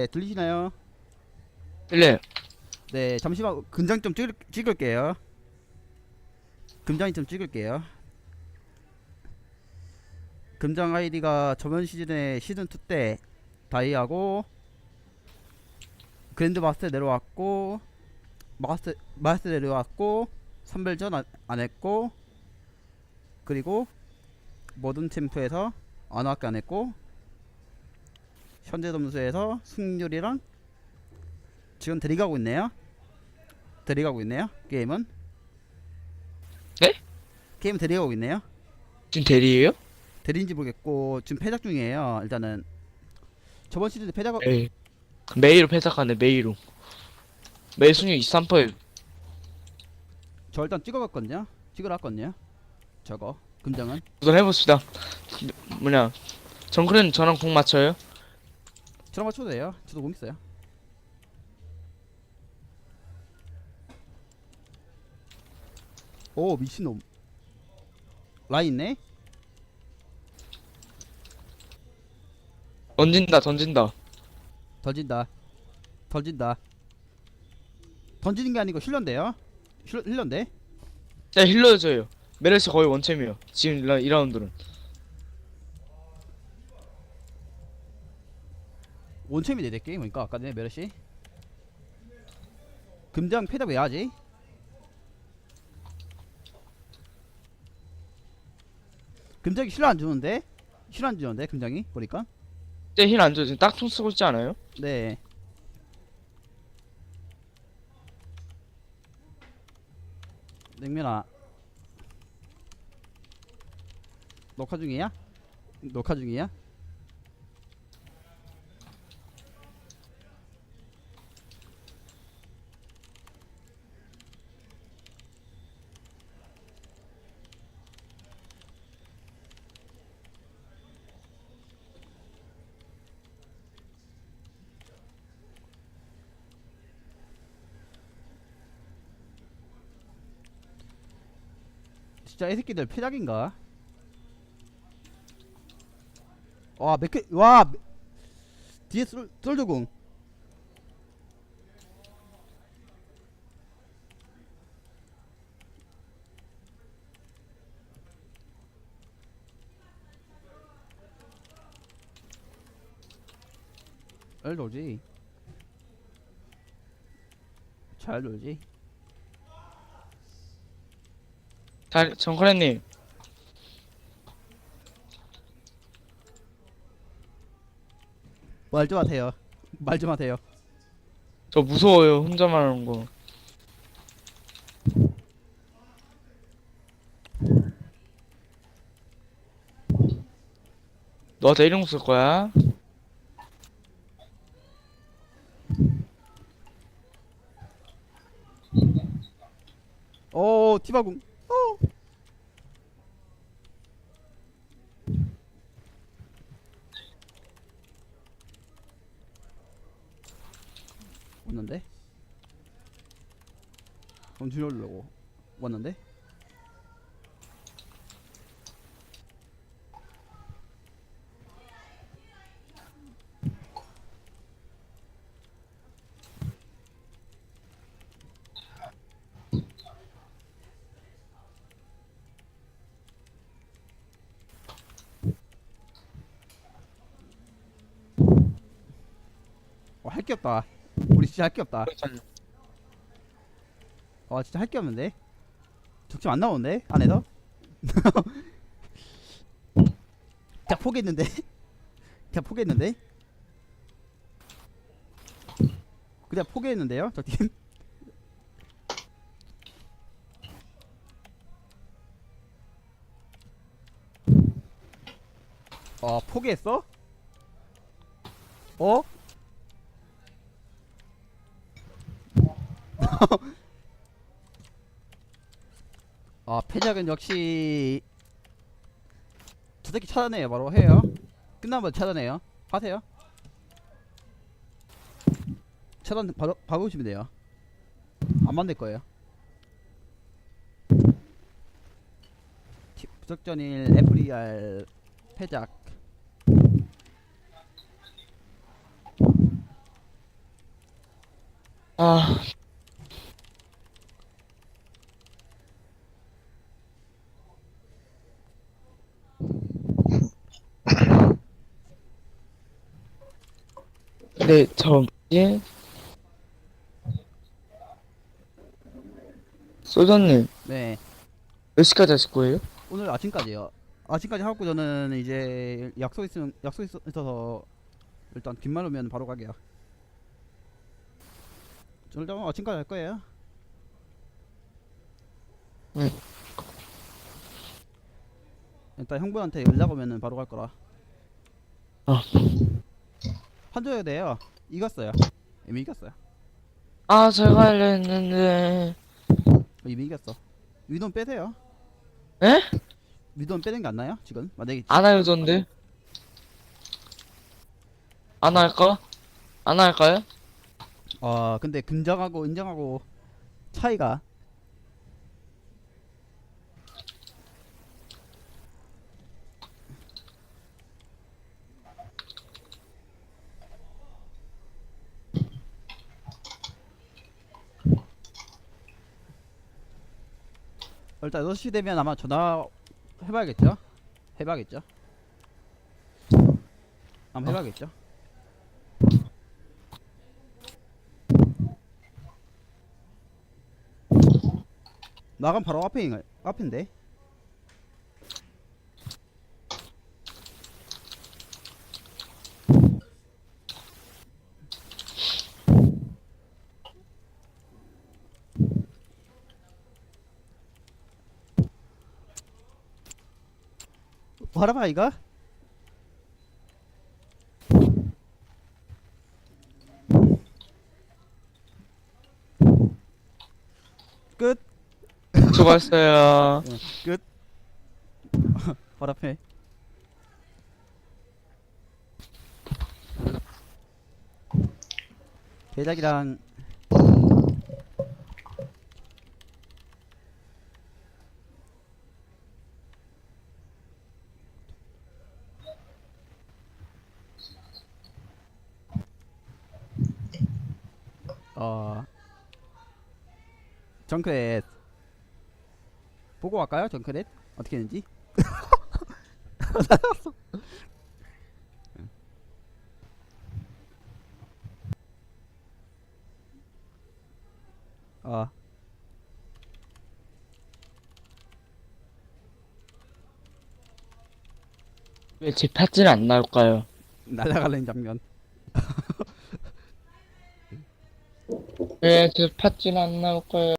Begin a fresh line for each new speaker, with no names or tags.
네, 들리시나요?
들려요.
네, 잠시만 금장 좀 찍을, 찍을게요. 금장이 좀 찍을게요. 금장 아이디가 저번 시즌에 시즌 2 때 다이하고 그랜드 마스터 내려왔고 마스터 마스터 내려왔고 선별전 안, 안 했고 그리고 모든 챔프에서 안밖에 안 했고 현재 점수에서 승률이랑 지금 데리가고 있네요. 데리가고 있네요. 게임은.
네?
게임 데리가고 있네요.
지금 대리예요?
데리인지 모르겠고 지금 패작 중이에요. 일단은 저번 시즌에 패작
네. 메이로 패삭하네 메이로. 메이 순위 23%예요.
저 일단 찍어갔거든요. 찍어놨거든요. 저거 금장은
도전해봅시다. 뭐냐. 정크는 저랑 공 맞춰요?
저랑 맞춰도 돼요. 저도 공 있어요. 오 미친놈 라인 있네
던진다 던진다.
던진다 던진다 던지는 게 아니고 힐러인데요 힐러, 힐러인데
자 힐러줘요. 메르스 거의 원챔이에요. 지금 이 2라운드는.
원챔이 내내 게임 보니까 아까 전에 메르시 금장 왜 하지? 금장이 힐러 안 주는데? 힐러 안 주는데 금장이 보니까
힐안 줘. 지금 딱총 쓰고 있지 않아요?
네 냉면아 녹화 중이야? 녹화 중이야? 진짜 이 새끼들 패작인가? 와, 맥케, 와, 메- 뒤에 쏠, 쏠조궁. 잘 놀지. 잘 놀지.
자 정크랜님.
말 좀 하세요. 말 좀 하세요.
저 무서워요. 혼자만 하는 거. 너한테 이름 쓸 거야?
오, 티바궁. 오. 왔는데? 그럼 줄여려고 왔는데? 어, 할게 없다. 우리 진짜 할 게 없다. 와 진짜 할 게 없는데? 적팀 안 나오는데 안에서? 자 포기했는데? 자 포기했는데? 그냥 포기했는데요 적팀 어 포기했어? 어? 아 패작은 역시 저 새끼 차단해요. 바로 해요. 끝나면 차단해요. 하세요. 차단 바로 박으시면 돼요. 안 만들 거예요. 티- 부적전일 FER 패작.
아. 네, 저, 예? 소전님,
네.
몇 시까지 하실 거예요?
오늘 아침까지요. 아침까지 하고 저는 이제 약속 있으면 약속 있어, 있어서 일단 빈말 오면 바로 가게요. 저 일단 아침까지 할 거예요.
응.
일단 형부한테 연락 오면은 바로 갈 거라.
아.
돼요. 이겼어요. 이미 이겼어요.
아, 제가 하려 했는데.
이미 이겼어. 위돈 빼세요.
에?
위돈 빼는 게안 나요? 지금 만약에
안 알던데? 안 할까? 안 할까요?
아 근데 긍정하고 인정하고 차이가 일단 6시 되면 아마 전화 해봐야겠죠? 해봐야겠죠? 한번 해봐야겠죠? 나간 바로 앞에 있- 앞인데 봐라봐 이거 끝.
수고했어요.
바로 앞에. 대작이랑 정크렛 보고 갈까요? 정크렛 어떻게 했는지? 어.
왜제 팥질 안 나올까요?
날아가는 장면.
왜제 팥질 안 나올까요?